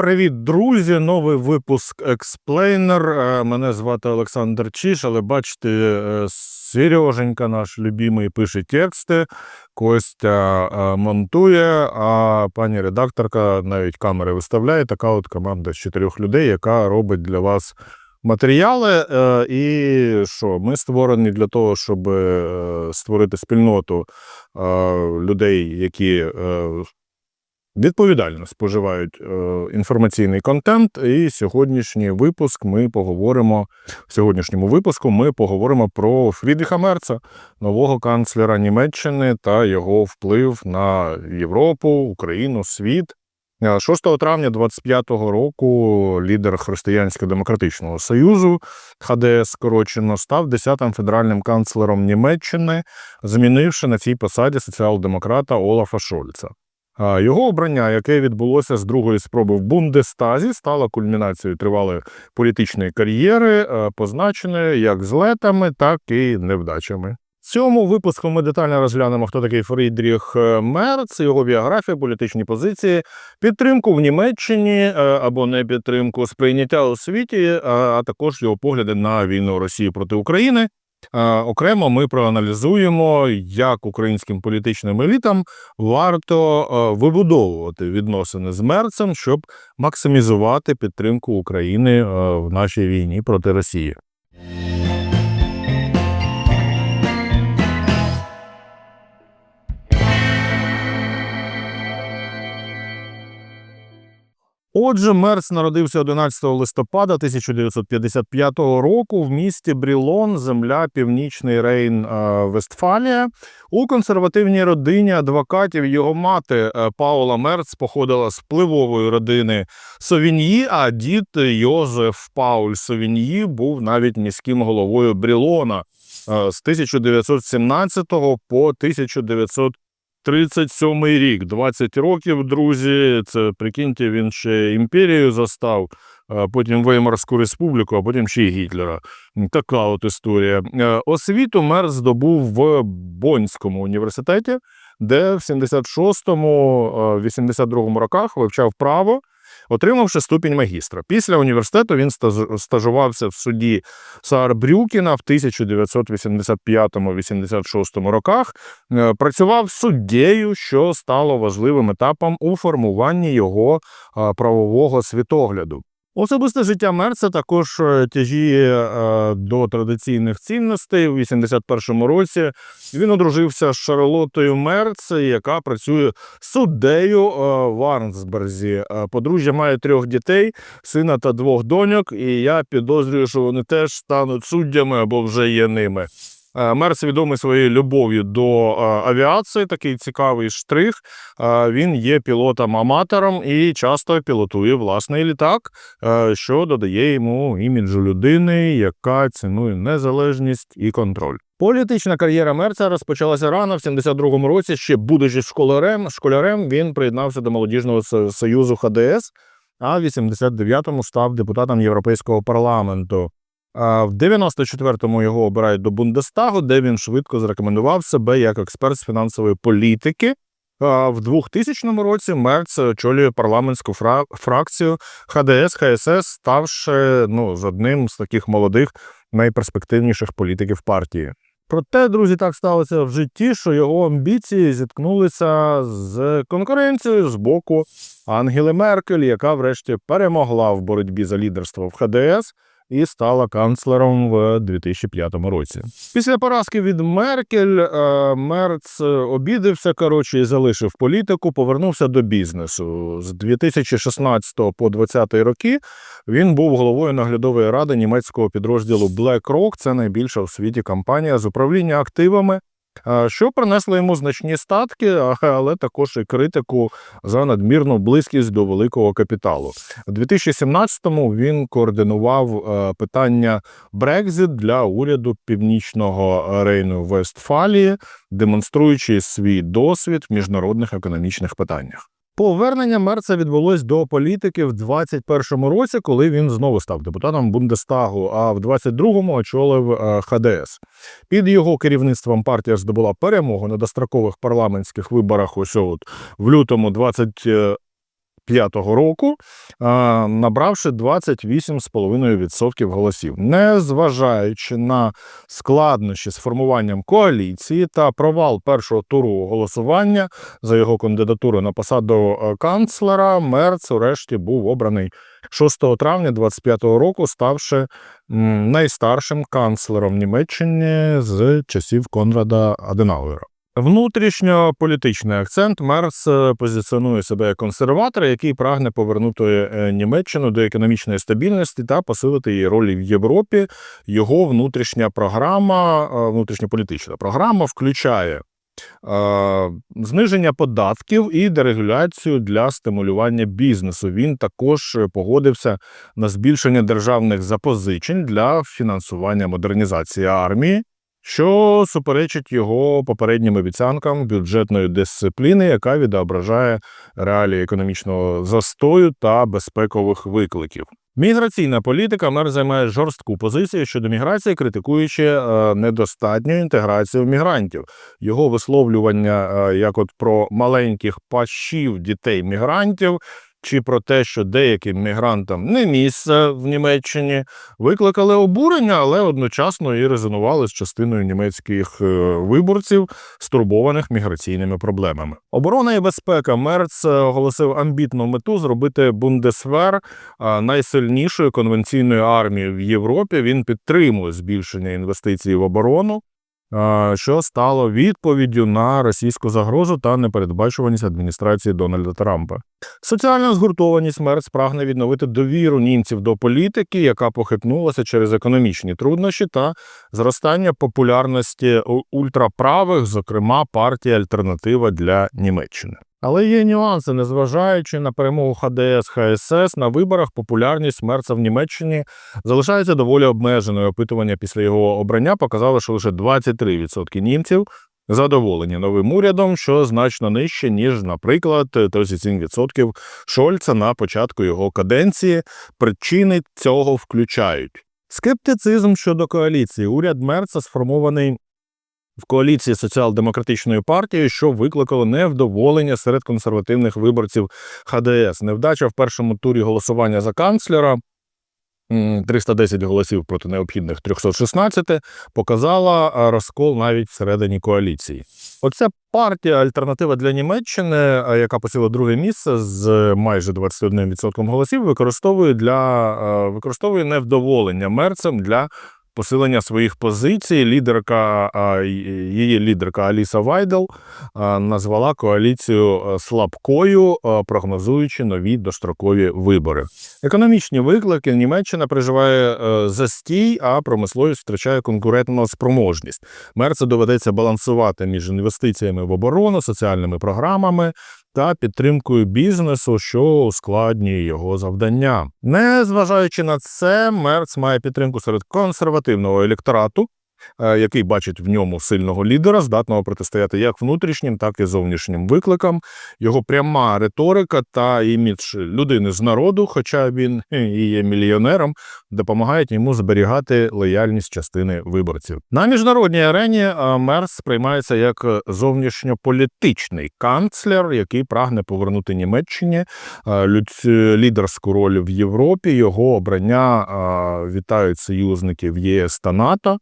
Привіт, друзі! Новий випуск Експлейнер. Е, Мене звати Олександр Чіш, але бачите, е, Сереженька, наш любимий, пише тексти, Костя е, монтує, а пані редакторка навіть камери виставляє. Така от команда з чотирьох людей, яка робить для вас матеріали. І що, ми створені для того, щоб створити спільноту людей, які відповідально споживають е, інформаційний контент. І сьогоднішній випуск ми поговоримо в сьогоднішньому випуску. Ми поговоримо про Фрідріха Мерца, нового канцлера Німеччини та його вплив на Європу, Україну, світ. Е, 6 травня 25-го року лідер Християнсько-демократичного союзу ХДС скорочено став 10-м федеральним канцлером Німеччини, змінивши на цій посаді соціал-демократа Олафа Шольца. Його обрання, яке відбулося з другої спроби в Бундестазі, стало кульмінацією тривалої політичної кар'єри, е, позначеної як злетами, так і невдачами. В цьому випуску ми детально розглянемо, хто такий Фрідріх е, Мерц, його біографія, політичні позиції, підтримку в Німеччині е, або не підтримку, сприйняття у світі, а також його погляди на війну Росії проти України. Е, Окремо ми проаналізуємо, як українським політичним елітам варто е, вибудовувати відносини з Мерцем, щоб максимізувати підтримку України е, в нашій війні проти Росії. Отже, Мерц народився 11 листопада 1955 року в місті Брілон, земля Північний Рейн, е, Вестфалія. У консервативній родині адвокатів його мати е, Паула Мерц походила з впливової родини Совіньї, а дід Йозеф Пауль Совіньї був навіть міським головою Брілона е, з 1917 по 1900 37 рік, 20 років, друзі. Це прикиньте, він ще імперію застав, потім Веймарську республіку, а потім ще й Гітлера. Така от історія. Е, Освіту мер здобув в Бонському університеті, де в 76-му, е, 82-му роках вивчав право. Отримавши ступінь магістра. Після університету він стаж- стажувався в суді Саарбрюкіна в 1985-86 роках. Е, Працював суддєю, що стало важливим етапом у формуванні його правового світогляду. Особисте життя Мерца також е, тяжіє е, до традиційних цінностей. У 81-му році він одружився з Шарлотою Мерц, яка працює суддею е, в Арнсберзі. Подружжя має трьох дітей, сина та двох доньок, і я підозрюю, що вони теж стануть суддями або вже є ними. Е, Мерц відомий своєю любов'ю до е, авіації, такий цікавий штрих. Е, Він є пілотом-аматором і часто пілотує власний літак, що додає йому іміджу людини, яка цінує незалежність і контроль. Політична кар'єра Мерца розпочалася рано в 72-му році. Ще будучи школярем, школярем, він приєднався до молодіжного союзу ХДС, а в 89-му став депутатом Європейського парламенту. В 94-му його обирають до Бундестагу, де він швидко зарекомендував себе як експерт з фінансової політики. В 2000 році Мерц очолює парламентську фра- фракцію ХДС ХСС, ставши ну, з одним з таких молодих найперспективніших політиків партії. Проте, друзі, так сталося в житті, що його амбіції зіткнулися з конкуренцією з боку Ангели Меркель, яка врешті перемогла в боротьбі за лідерство в ХДС і стала канцлером в 2005 році. Після поразки від Меркель е, Мерц обідився коротше і залишив політику, повернувся до бізнесу. З 2016 по 2020 роки він був головою наглядової ради німецького підрозділу BlackRock. Це найбільша в світі компанія з управління активами. Що принесло йому значні статки, але також і критику за надмірну близькість до великого капіталу. У 2017-му він координував е, питання Брекзит для уряду північного Рейну Вестфалії, демонструючи свій досвід в міжнародних економічних питаннях. Повернення Мерца відбулось до політики в 21-му році, коли він знову став депутатом Бундестагу, а в 22-му очолив е, ХДС. Під його керівництвом партія здобула перемогу на дострокових парламентських виборах ось от в лютому 20 2025 року, набравши 28,5% голосів. Незважаючи на складнощі з формуванням коаліції та провал першого туру голосування за його кандидатуру на посаду е, канцлера, Мерц урешті був обраний 6 травня 2025 року, ставши найстаршим канцлером Німеччини з часів Конрада Аденауера. Внутрішньополітичний акцент Мерц е, позиціонує себе як консерватор, який прагне повернути е, Німеччину до економічної стабільності та посилити її роль в Європі. Його внутрішня програма, е, внутрішньополітична програма включає зниження податків і дерегуляцію для стимулювання бізнесу. Він також погодився на збільшення державних запозичень для фінансування модернізації армії що суперечить його попереднім обіцянкам бюджетної дисципліни, яка відображає реалії економічного застою та безпекових викликів. Міграційна політика мер займає жорстку позицію щодо міграції, критикуючи е, недостатню інтеграцію мігрантів. Його висловлювання, е, як от про маленьких пащів дітей мігрантів, чи про те, що деяким мігрантам не місце в Німеччині, викликали обурення, але одночасно і резонували з частиною німецьких е, виборців, стурбованих міграційними проблемами. Оборона і безпека Мерц оголосив амбітну мету зробити Бундесвер е, найсильнішою конвенційною армією в Європі. Він підтримує збільшення інвестицій в оборону. Е, Що стало відповіддю на російську загрозу та непередбачуваність адміністрації Дональда Трампа? Соціальна згуртованість Мерц прагне відновити довіру німців до політики, яка похитнулася через економічні труднощі та зростання популярності ультраправих, зокрема партії Альтернатива для Німеччини. Але є нюанси, незважаючи на перемогу ХДС ХСС на виборах, популярність Мерца в Німеччині залишається доволі обмеженою. Опитування після його обрання показало, що лише 23% німців задоволені новим урядом, що значно нижче, ніж, наприклад, 37% Шольца на початку його каденції. Причини цього включають скептицизм щодо коаліції. Уряд Мерца сформований в коаліції соціал-демократичної партії, що викликало невдоволення серед консервативних виборців ХДС. Невдача в першому турі голосування за канцлера. 310 голосів проти необхідних 316 показала розкол навіть всередині коаліції. Оця партія Альтернатива для Німеччини, яка посіла друге місце з майже 21% голосів, використовує для е, використовує невдоволення мерцем для посилення своїх позицій. Лідерка її лідерка Аліса Вайдел назвала коаліцію е, слабкою, е, прогнозуючи нові дострокові вибори. Економічні виклики Німеччина переживає е, застій, а промисловість втрачає конкурентну спроможність. Мерце доведеться балансувати між інвестиціями в оборону, соціальними програмами та підтримкою бізнесу, що ускладнює його завдання. Незважаючи на це, Мерц має підтримку серед консервативного електорату. Е, Який бачить в ньому сильного лідера, здатного протистояти як внутрішнім, так і зовнішнім викликам. Його пряма риторика та імідж людини з народу, хоча він і є мільйонером, допомагають йому зберігати лояльність частини виборців. На міжнародній арені е, Мерс сприймається як зовнішньополітичний канцлер, який прагне повернути Німеччині е, лідерську роль в Європі. Його обрання вітають союзники в єС та НАТО,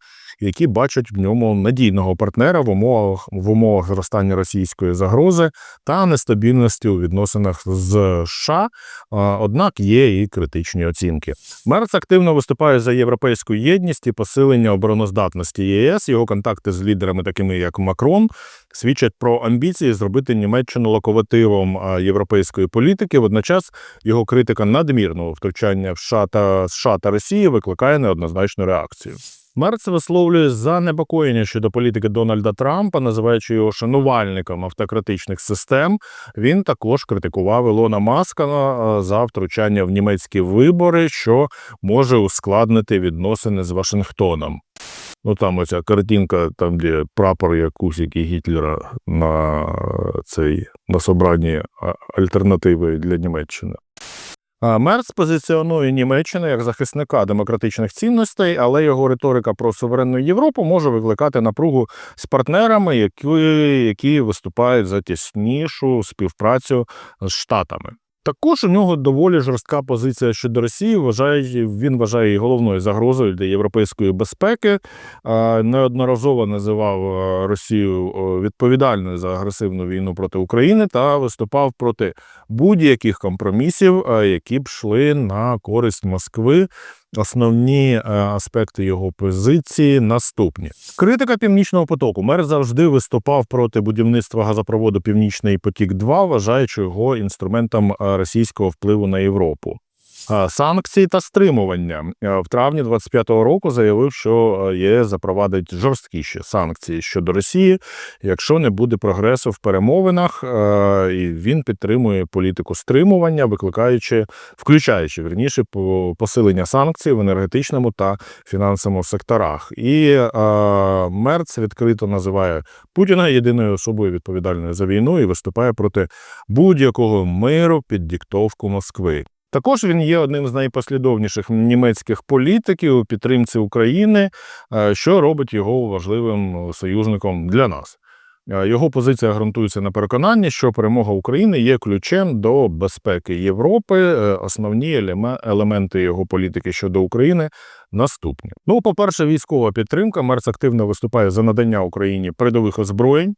які бачать в ньому надійного партнера в умовах в умовах зростання російської загрози та нестабільності у відносинах з США. Однак є і критичні оцінки. Мерц активно виступає за європейську єдність і посилення обороноздатності ЄС. Його контакти з лідерами, такими як Макрон, свідчать про амбіції зробити Німеччину локомотивом європейської політики. Водночас його критика надмірного втручання в США та США та Росії викликає неоднозначну реакцію. Мерц висловлює занепокоєння щодо політики Дональда Трампа, називаючи його шанувальником автократичних систем. Він також критикував Ілона Маска за втручання в німецькі вибори, що може ускладнити відносини з Вашингтоном. Ну там оця картинка, там де прапор як усики Гітлера на цей на собранні альтернативи для Німеччини. Мерц позиціонує Німеччину як захисника демократичних цінностей, але його риторика про суверенну Європу може викликати напругу з партнерами, які, які виступають за тіснішу співпрацю з Штатами. Також у нього доволі жорстка позиція щодо Росії. Вважає він вважає її головною загрозою для європейської безпеки. Неодноразово називав е, Росію відповідальною за агресивну війну проти України та виступав проти будь-яких компромісів, е, які б йшли на користь Москви. Основні е, аспекти його позиції наступні: критика північного потоку. Мер завжди виступав проти будівництва газопроводу Північний потік 2 вважаючи його інструментом е, російського впливу на Європу. Санкції та стримування в травні 25-го року заявив, що ЄС запровадить жорсткіші санкції щодо Росії, якщо не буде прогресу в перемовинах, і він підтримує політику стримування, викликаючи, включаючи верніше по- посилення санкцій в енергетичному та фінансовому секторах. І Мерц відкрито називає Путіна єдиною особою відповідальною за війну і виступає проти будь-якого миру під диктовку Москви. Також він є одним з найпослідовніших німецьких політиків у підтримці України, е, що робить його важливим союзником для нас. Е, Його позиція ґрунтується на переконанні, що перемога України є ключем до безпеки Європи. Е, Основні елементи його політики щодо України наступні. Ну, по-перше, військова підтримка. Мерц активно виступає за надання Україні передових озброєнь,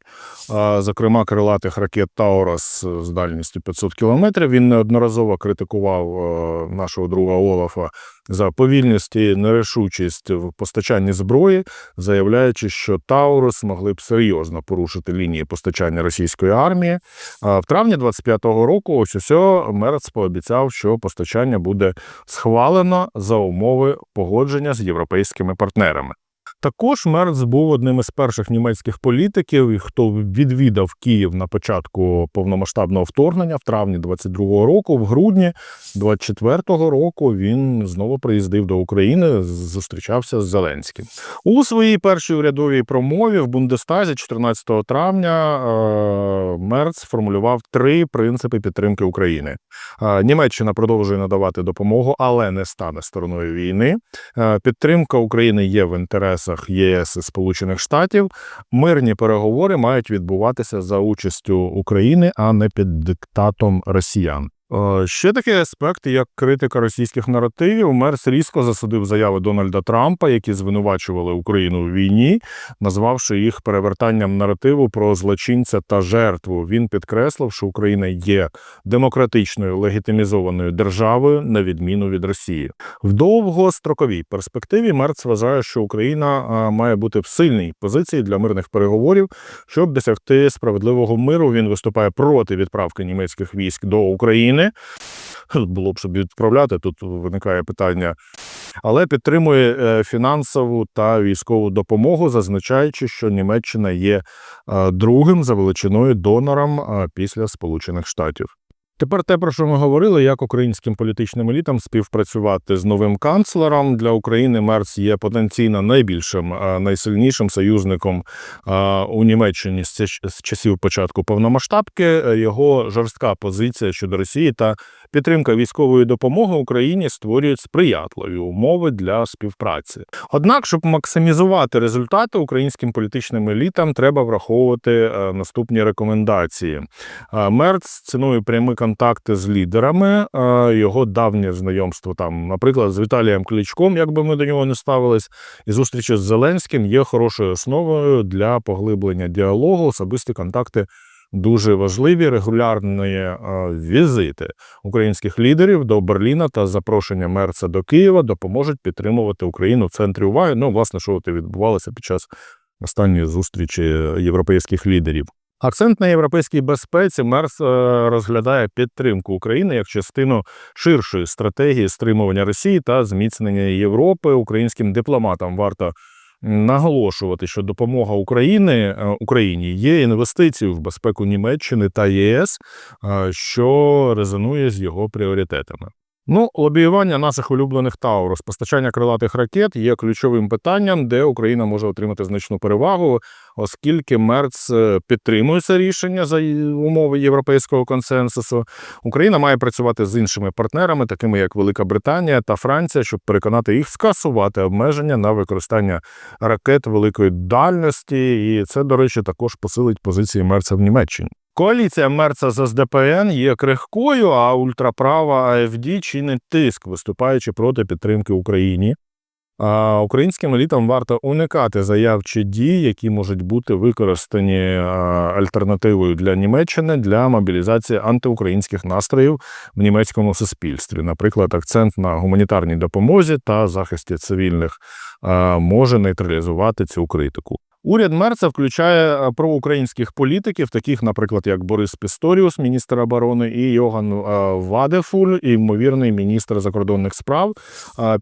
зокрема крилатих ракет Таурас з дальністю 500 кілометрів. Він неодноразово критикував е, нашого друга Олафа за повільність і нерішучість в постачанні зброї, заявляючи, що Таурус могли б серйозно порушити лінії постачання російської армії. А в травні 25-го року ось усе Мерц пообіцяв, що постачання буде схвалено за умови погодження з європейськими партнерами. Також Мерц був одним із перших німецьких політиків, хто відвідав Київ на початку повномасштабного вторгнення в травні 22-го року. В грудні 24-го року він знову приїздив до України, зустрічався з Зеленським. У своїй першій урядовій промові в Бундестазі 14 травня е, Мерц формулював три принципи підтримки України. Е, Німеччина продовжує надавати допомогу, але не стане стороною війни. Е, Підтримка України є в інтересах ЄС і Сполучених Штатів. Мирні переговори мають відбуватися за участю України, а не під диктатом росіян. Е, Ще такий аспект, як критика російських наративів. Мерс різко засудив заяви Дональда Трампа, які звинувачували Україну у війні, назвавши їх перевертанням наративу про злочинця та жертву. Він підкреслив, що Україна є демократичною легітимізованою державою на відміну від Росії. В довгостроковій перспективі Мерц вважає, що Україна е, має бути в сильній позиції для мирних переговорів, щоб досягти справедливого миру. Він виступає проти відправки німецьких військ до України. Було б собі відправляти. Тут виникає питання, але підтримує е, фінансову та військову допомогу, зазначаючи, що Німеччина є е, другим за величиною донором е, після Сполучених Штатів. Тепер те, про що ми говорили, як українським політичним елітам співпрацювати з новим канцлером для України. Мерц є потенційно найбільшим, е, найсильнішим союзником е, у Німеччині з часів початку повномасштабки. Е, Його жорстка позиція щодо Росії та підтримка військової допомоги Україні створюють сприятливі умови для співпраці. Однак, щоб максимізувати результати українським політичним елітам, треба враховувати е, наступні рекомендації. Е, Мерц цінує прямі контакти з лідерами, е, його давнє знайомство там, наприклад, з Віталієм Кличком, як би ми до нього не ставились, і зустрічі з Зеленським є хорошою основою для поглиблення діалогу. Особисті контакти дуже важливі. Регулярні е, візити українських лідерів до Берліна та запрошення Мерца до Києва допоможуть підтримувати Україну в центрі уваги. Ну, власне, що і відбувалося під час останньої зустрічі європейських лідерів. Акцент на європейській безпеці Мерс е, розглядає підтримку України як частину ширшої стратегії стримування Росії та зміцнення Європи. Українським дипломатам варто наголошувати, що допомога України е, Україні є інвестицією в безпеку Німеччини та ЄС, е, що резонує з його пріоритетами. Ну, лобіювання наших улюблених Таурус, постачання крилатих ракет є ключовим питанням, де Україна може отримати значну перевагу, оскільки Мерц е, підтримує це рішення за умови європейського консенсусу. Україна має працювати з іншими партнерами, такими як Велика Британія та Франція, щоб переконати їх скасувати обмеження на використання ракет великої дальності. І це, до речі, також посилить позиції Мерца в Німеччині. Коаліція Мерца з СДПН є крихкою, а ультраправа АФД чинить тиск, виступаючи проти підтримки Україні. А українським елітам варто уникати заяв чи дій, які можуть бути використані альтернативою для Німеччини для мобілізації антиукраїнських настроїв в німецькому суспільстві. Наприклад, акцент на гуманітарній допомозі та захисті цивільних може нейтралізувати цю критику. Уряд Мерца включає е, проукраїнських політиків, таких, наприклад, як Борис Пісторіус, міністр оборони, і Йоган е, Вадефуль, ймовірний міністр закордонних справ.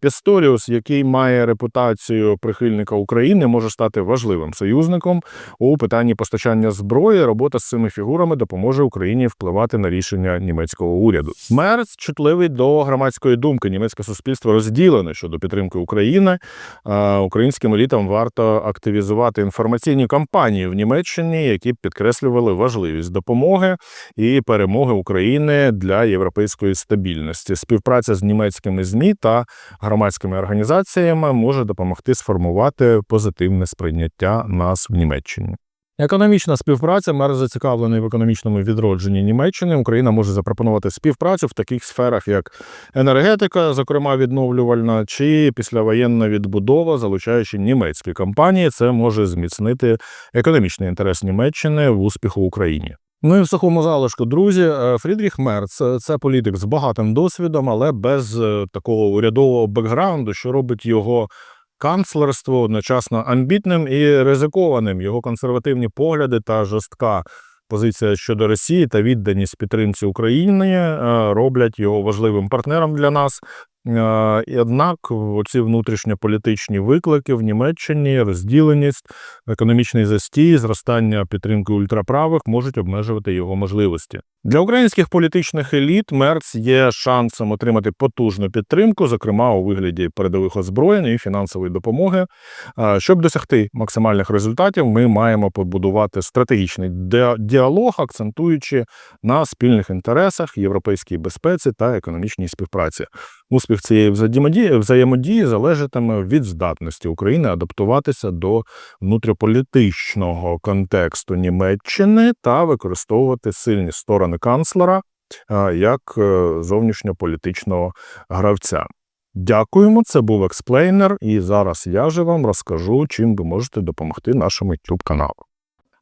Пісторіус, який має репутацію прихильника України, може стати важливим союзником у питанні постачання зброї. Робота з цими фігурами допоможе Україні впливати на рішення німецького уряду. Мерц чутливий до громадської думки. Німецьке суспільство розділене щодо підтримки України. Українським елітам варто активізувати інформаційні кампанії в Німеччині, які підкреслювали важливість допомоги і перемоги України для європейської стабільності. Співпраця з німецькими змі та громадськими організаціями може допомогти сформувати позитивне сприйняття нас в Німеччині. Економічна співпраця мер зацікавлений в економічному відродженні Німеччини. Україна може запропонувати співпрацю в таких сферах, як енергетика, зокрема відновлювальна, чи післявоєнна відбудова, залучаючи німецькі компанії. Це може зміцнити економічний інтерес Німеччини в успіху Україні. Ну і в сухому залишку, друзі, е, Фрідріх Мерц – це політик з багатим досвідом, але без е, такого урядового бекграунду, що робить його канцлерство одночасно амбітним і ризикованим. Його консервативні погляди та жорстка позиція щодо Росії та відданість підтримці України е, роблять його важливим партнером для нас. Е, і Однак оці внутрішньополітичні виклики в Німеччині, розділеність, економічний застій, зростання підтримки ультраправих можуть обмежувати його можливості. Для українських політичних еліт Мерц є шансом отримати потужну підтримку, зокрема у вигляді передових озброєнь і фінансової допомоги. Е, Щоб досягти максимальних результатів, ми маємо побудувати стратегічний діалог, акцентуючи на спільних інтересах, європейській безпеці та економічній співпраці. Успіх цієї взаємодії, взаємодії залежатиме від здатності України адаптуватися до внутріполітичного контексту Німеччини та використовувати сильні сторони канцлера як е, зовнішньополітичного гравця. Дякуємо, це був експлейнер, і зараз я вже вам розкажу, чим ви можете допомогти нашому YouTube каналу.